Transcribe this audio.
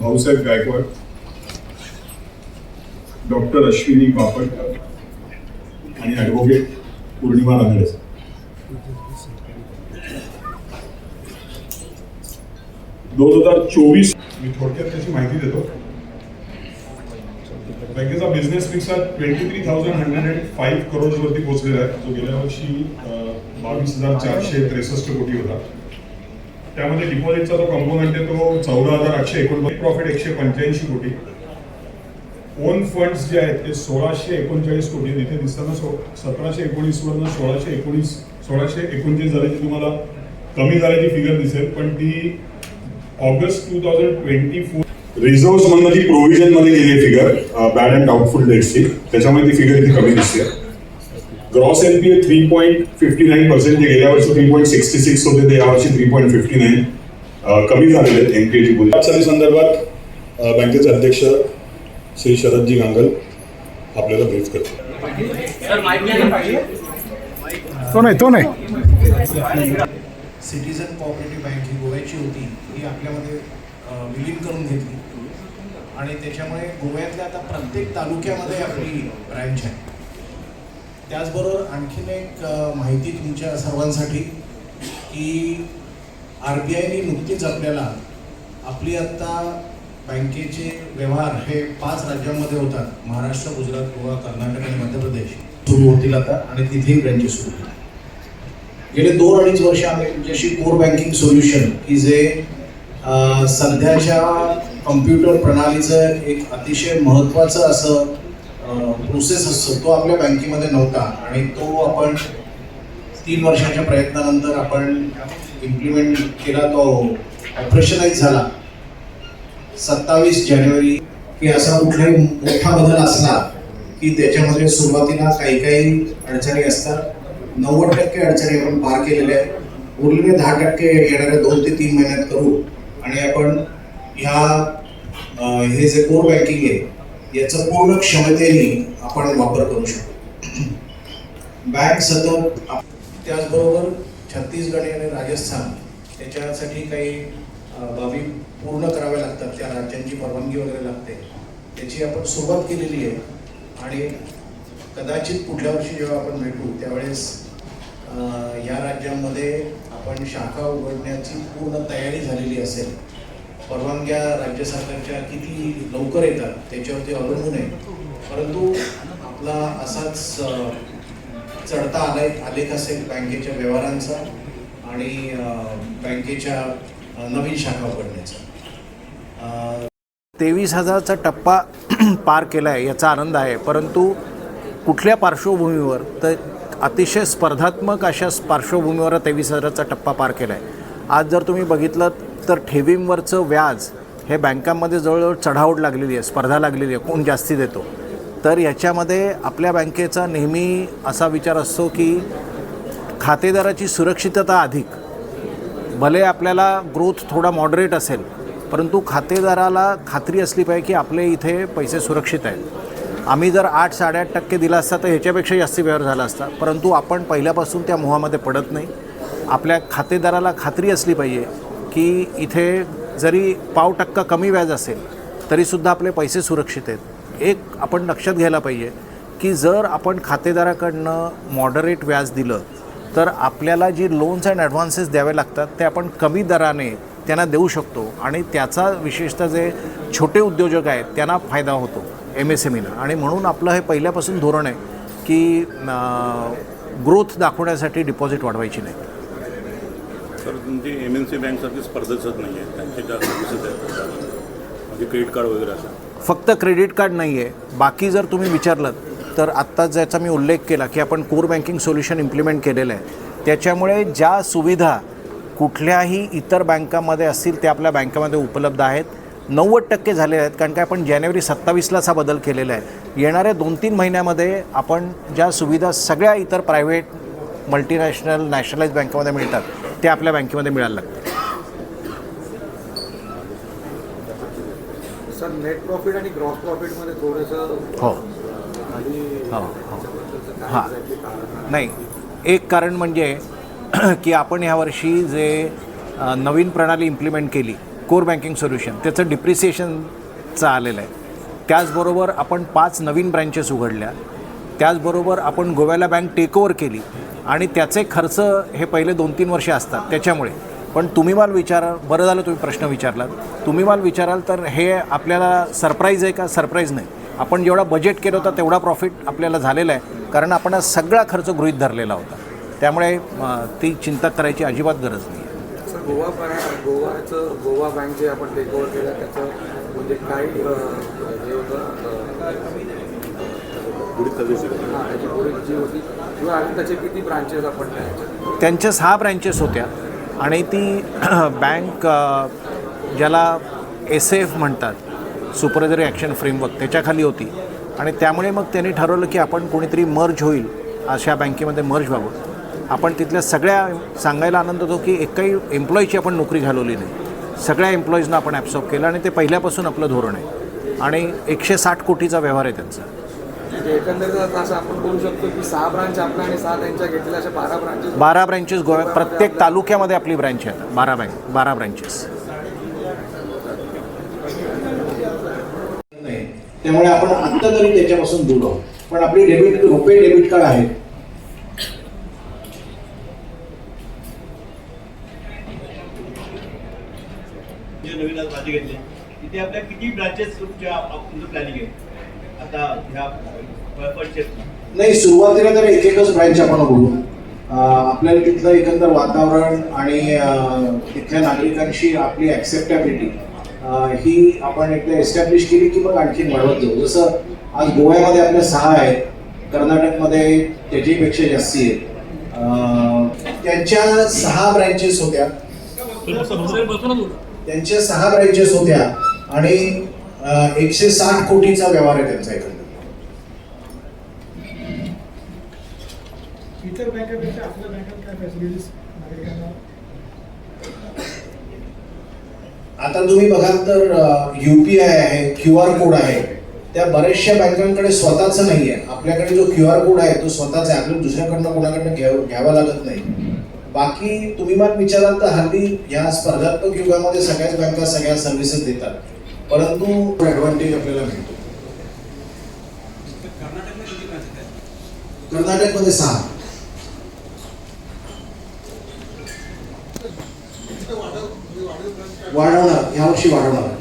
Bhausaheb Gaikwad doctor Ashwini Bapat आणि advocate पौर्णिमा रांगडे दोन हजार चोवीस मी थोडक्यात त्याची माहिती देतो. बँकेचा business mix twenty three thousand hundred and five crore वरती पोहोचलेला आहे. जो गेल्या वर्षी बावीस हजार चारशे त्रेसष्ट कोटी होता. त्यामध्ये डिपॉझिटचा जो कंपोनंट आहे तो चौदा हजार आठशे एकोणपन्नास. प्रॉफिट एकशे पंच्याऐंशी कोटी. ओन फंड्स जे आहेत ते सोळाशे एकोणचाळीस कोटी. आहेत. इथे दिसताना सो सतराशे एकोणीसवरनं सोळाशे एकोणीस सोळाशे एकोणतीस झाल्याची तुम्हाला कमी झाल्याची फिगर दिसेल. पण ती August two thousand twenty four reserve मधनं जी प्रोव्हिजनमध्ये गेली फिगर बॅड अँड डाऊटफुल डेट्सची त्याच्यामध्ये ती फिगर इथे कमी दिसते. Gross NPA three point fifty nine percent जे गेल्या वर्षी थ्री पॉईंट सिक्स्टी सिक्स होते ते यावर्षी थ्री पॉईंट फिफ्टी नाईन कमी झालेले आहेत एनपीएची पोझिशन संदर्भात बँकेचे अध्यक्ष श्री शरदजी गांगल आपल्याला ब्रीफ करतील. तो नाही तो नाही. सिटीजन कोऑपरेटिव्ह बँक ही गोव्याची होती ही आपल्यामध्ये विलीन करून घेतली. आणि त्याच्यामुळे गोव्यातल्या आता प्रत्येक तालुक्यामध्ये आपली ब्रँच आहे. त्याचबरोबर आणखीन एक माहिती तुमच्या सर्वांसाठी की आर बी आयने नुकतीच आपल्याला आपली आत्ता बँकेचे व्यवहार हे पाच राज्यांमध्ये होतात. महाराष्ट्र गुजरात गोवा कर्नाटक आणि मध्य प्रदेश. सुरू होतील आता आणि तिथेही ब्रँचेस सुरू होतील. गेले दोन अडीच वर्ष आम्ही तुमच्याशी कोर बँकिंग सोल्युशन की जे सध्याच्या कम्प्युटर प्रणालीचं एक अतिशय महत्त्वाचं असं प्रोसेस असतो तो आपल्या बँकेमध्ये नव्हता. आणि तो आपण तीन वर्षाच्या प्रयत्नानंतर आपण इम्प्लिमेंट केला तो ऑपरेशनाईज झाला. सत्तावीस जानेवारी की असा कुठलाही मोठा बदल असला की त्याच्यामध्ये सुरुवातीला काही काही अडचणी असतात. नव्वद टक्के अडचणी आपण पार केलेल्या आहेत. उरलेले दहा टक्के येणाऱ्या दोन ते तीन महिन्यात करू. आणि आपण ह्या हे जे कोर बँकिंग आहे याचा पूर्ण क्षमतेने आपण वापर करू शकतो. बँक सतत त्याचबरोबर छत्तीसगड आणि राजस्थान त्याच्यासाठी काही बाबी पूर्ण कराव्या लागतात. त्या राज्यांची परवानगी वगैरे लागते. त्याची आपण सुरुवात केलेली आहे. आणि कदाचित पुढल्या वर्षी जेव्हा आपण भेटू त्यावेळेस अं, या राज्यांमध्ये आपण शाखा उघडण्याची पूर्ण तयारी झालेली असेल. परवानग्या राज्य सरकारच्या किती लवकर येतात त्याच्यावरती अवलंबून आहे. परंतु आपला असाच चढता आलाय आलेख असेल बँकेच्या व्यवहारांचा आणि बँकेच्या नवीन शाखा उघडण्याचा. तेवीस हजारचा टप्पा पार केला आहे याचा आनंद आहे परंतु कुठल्या पार्श्वभूमीवर तर अतिशय स्पर्धात्मक अशा पार्श्वभूमीवर तेवीस हजाराचा टप्पा पार केला आहे आज जर तुम्ही बघितलं तर ठेवींवरचं व्याज हे बँकांमध्ये जवळजवळ चढावड लागलेली आहे स्पर्धा लागलेली आहे कोण जास्ती देतो. तर याच्यामध्ये आपल्या बँकेचा नेहमी असा विचार असतो की खातेदाराची सुरक्षितता अधिक. भले आपल्याला ग्रोथ थोडा मॉडरेट असेल परंतु खातेदाराला खात्री असली पाहिजे की आपले इथे पैसे सुरक्षित आहेत. आम्ही जर आठ साडेआठ टक्के दिला असता तर ह्याच्यापेक्षा जास्ती व्यवहार झाला असता परंतु आपण पहिल्यापासून त्या मोहामध्ये पडत नाही. आपल्या खातेदाराला खात्री असली पाहिजे की इथे जरी पाव टक्का कमी व्याज असेल तरीसुद्धा आपले पैसे सुरक्षित आहेत. एक आपण लक्षात घ्यायला पाहिजे की जर आपण खातेदाराकडनं मॉडरेट व्याज दिलं तर आपल्याला जी लोन्स अँड ॲडव्हान्सेस द्यावे लागतात ते आपण कमी दराने त्यांना देऊ शकतो आणि त्याचा विशेषतः जे छोटे उद्योजक आहेत त्यांना फायदा होतो एम एस एम ईनं आणि म्हणून आपलं हे पहिल्यापासून धोरण आहे की ग्रोथ दाखवण्यासाठी डिपॉझिट वाढवायची नाही. सर तुमची एम एन सी बँकसारखी स्पर्धेचंच नाही आहे त्यांचे ज्या सर्व्हिसेस आहेत म्हणजे क्रेडिट कार्ड वगैरे असं. फक्त क्रेडिट कार्ड नाही आहे बाकी जर तुम्ही विचारलं तर आत्ता ज्याचा मी उल्लेख केला की आपण कोर बँकिंग सोल्युशन इम्प्लिमेंट केलेलं आहे त्याच्यामुळे ज्या सुविधा कुठल्याही इतर बँकामध्ये असतील त्या आपल्या बँकामध्ये उपलब्ध आहेत. नव्वद टक्के झालेले आहेत कारण काय आपण जानेवारी सत्तावीसलाच हा बदल केलेला आहे. येणाऱ्या दोन तीन महिन्यामध्ये आपण ज्या सुविधा सगळ्या इतर प्रायव्हेट मल्टीनॅशनल नॅशनलाइज बँकेमध्ये मिळतात त्या आपल्या बँकेमध्ये मिळायला लागतात सर नेट प्रॉफिट आणि ग्रॉस प्रॉफिटमध्ये थोडंसं हो. हो हो. हां. नाही एक कारण म्हणजे की आपण ह्यावर्षी जे नवीन प्रणाली इम्प्लिमेंट केली कोर बँकिंग सोल्युशन त्याचं डिप्रिसिएशनचं आलेलं आहे. त्याचबरोबर आपण पाच नवीन ब्रँचेस उघडल्या. त्याचबरोबर आपण गोव्याला बँक टेकओव्हर केली. आणि त्याचे खर्च हे पहिले दोन तीन वर्षे असतात त्याच्यामुळे. पण तुम्ही मला विचारा बरं झालं तुम्ही प्रश्न विचारलात. तुम्ही मला विचाराल तर हे आपल्याला सरप्राईज आहे का? सरप्राईज नाही. आपण जेवढा बजेट केलं होतं तेवढा प्रॉफिट आपल्याला झालेला आहे कारण आपण हा सगळा खर्च गृहित धरलेला होता. त्यामुळे ती चिंता करायची अजिबात गरज नाही. गोवा बँक गोवाचं गोवा बँक जे आपण टेक ओव्हर केलं त्याचं म्हणजे काय हे होतं? पुढे कधीच हां त्याची पुढे जी होती किंवा त्याचे किती ब्रांचेस आपण त्यांच्या सहा ब्रँचेस होत्या. आणि ती बँक ज्याला एस एफ म्हणतात सुपरवायझरी ॲक्शन फ्रेमवर्क त्याच्याखाली होती. आणि त्यामुळे मग त्यांनी ठरवलं की आपण कोणीतरी मर्ज होईल अशा बँकेमध्ये मर्ज व्हावं. आपण तिथल्या सगळ्या सांगायला आनंद होतो की एकही एम्प्लॉईची आपण नोकरी घालवली नाही. सगळ्या एम्प्लॉईजना आपण ॲब्सॉर्ब केलं आणि ते पहिल्यापासून आपलं धोरण आहे. आणि एकशे साठ कोटीचा व्यवहार आहे त्यांचा. म्हणजे एकंदरीत असं आपण बोलू शकतो की सहा ब्रांच आपल्या आणि सहा त्यांच्या घेतलेल्या अशा बारा ब्रांचेस बारा ब्रँचेस गोव्या प्रत्येक तालुक्यामध्ये आपली ब्रँच आहे बारा बँक बारा ब्रँचेस नाही. त्यामुळे आपण आत्ता तरी त्याच्यापासून दूर आहोत. पण आपली डेबिट रुपे डेबिट कार्ड आहे जे नवीन आज भाजी घेतली तिथे आपल्या किती ब्रांचेस प्लॅनिंग आहे? आता ह्या नाही सुरुवातीला तर एक एकच ब्रँच आपण बघू. अं, आपल्याला तिथलं एकंदर वातावरण आणि तिथल्या नागरिकांशी आपली ॲक्सेप्टॅबिलिटी ही आपण एकदा एस्टॅब्लिश केली की मग आणखी वाढवत जाऊ. जसं आज गोव्यामध्ये आपल्या सहा आहेत कर्नाटकमध्ये त्याच्यापेक्षा जास्ती आहेत. त्यांच्या सहा ब्रँचेस होत्या. त्यांच्या सहा ब्रँचेस होत्या आणि एकशे साठ कोटीचा व्यवहार आहे त्यांचा एकंदर इतर बँकेपेक्षा आपल्या बँकेत काय फॅसिलिटीज नागरिकांना? आता तुम्ही बघाल तर यू पी आय आहे क्यू आर कोड आहे. त्या बऱ्याचशा बँकांकडे स्वतःच नाही आहे आपल्याकडे जो क्यू आर कोड आहे तो स्वतःचा आहे. आपल्याला दुसऱ्याकडनं कोणाकडनं घ्याव घ्यावा लागत नाही. बाकी तुम्ही मग विचाराल तर हल्ली या स्पर्धात्मक युगामध्ये सगळ्याच बँका सगळ्या सर्व्हिसेस देतात. परंतु ॲडव्हान्टेज आपल्याला मिळतो. कर्नाटकमध्ये सहा. वाढवणार यावर्षी वाढवणार.